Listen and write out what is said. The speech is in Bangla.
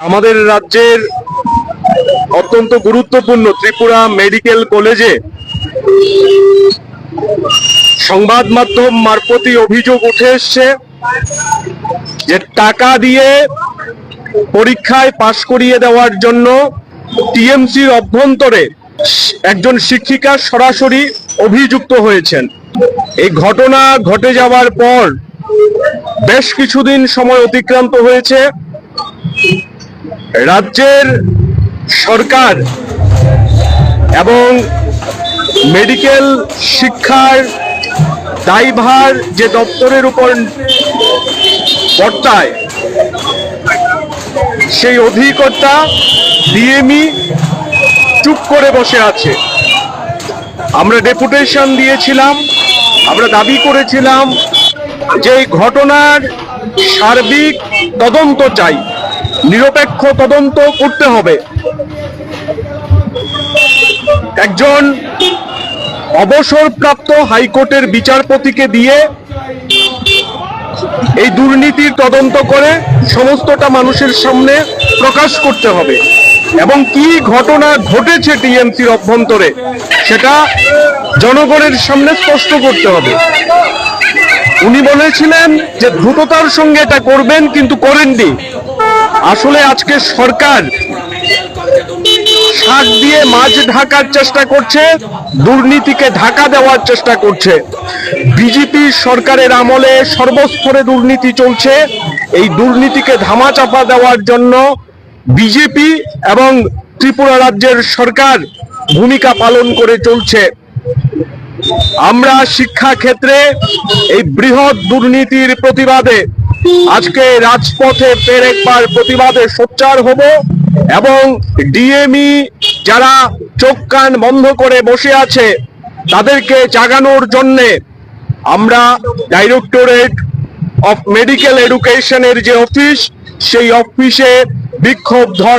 আমাদের রাজ্যের অত্যন্ত গুরুত্বপূর্ণ ত্রিপুরা মেডিকেল কলেজে সংবাদ মাধ্যম মারফতই অভিযোগ উঠে এসছে যে টাকা দিয়ে পরীক্ষায় পাশ করিয়ে দেওয়ার জন্য টিএমসির অভ্যন্তরে একজন শিক্ষিকা সরাসরি অভিযুক্ত হয়েছেন। এই ঘটনা ঘটে যাওয়ার পর বেশ কিছুদিন সময় অতিক্রান্ত হয়েছে। রাজ্যের সরকার এবং মেডিকেল শিক্ষার দায়ভার যে দপ্তরের উপর বর্তায়, সেই অধিকর্তা ডিএমই চুপ করে বসে আছে। আমরা ডেপুটেশন দিয়েছিলাম, আমরা দাবি করেছিলাম যে ঘটনার সার্বিক তদন্ত চাই। নিরপেক্ষ তদন্ত করতে হবে। একজন অবসরপ্রাপ্ত হাইকোর্টের বিচারপতিকে দিয়ে এই দুর্নীতির তদন্ত করে সমস্তটা মানুষের সামনে প্রকাশ করতে হবে। এবং কি ঘটনা ঘটেছে টিএমসির অভ্যন্তরে, সেটা জনগণের সামনে স্পষ্ট করতে হবে। উনি বলেছিলেন যে, দ্রুততার সঙ্গে এটা করবেন, কিন্তু করেননি। আসলে আজকে সরকার শাক দিয়ে মাছ ঢাকার চেষ্টা করছে, দুর্নীতিকে ঢাকা দেওয়ার চেষ্টা করছে। বিজেপি সরকারের আমলে সর্বস্তরে দুর্নীতি চলছে। এই দুর্নীতিকে ধামাচাপা দেওয়ার জন্য বিজেপি এবং ত্রিপুরা রাজ্যের সরকার ভূমিকা পালন করে চলছে। আমরা শিক্ষা ক্ষেত্রে এই বৃহৎ দুর্নীতির প্রতিবাদে আজকে রাজপথে ফের একবার প্রতিবাদে সোচ্চার হব এবং ডিএমই যারা চোখ কান বন্ধ করে বসে আছে, তাদেরকে জাগানোর জন্যে আমরা ডাইরেক্টরেট অফ মেডিকেল এডুকেশনের যে অফিস, সেই অফিসে বিক্ষোভ ধর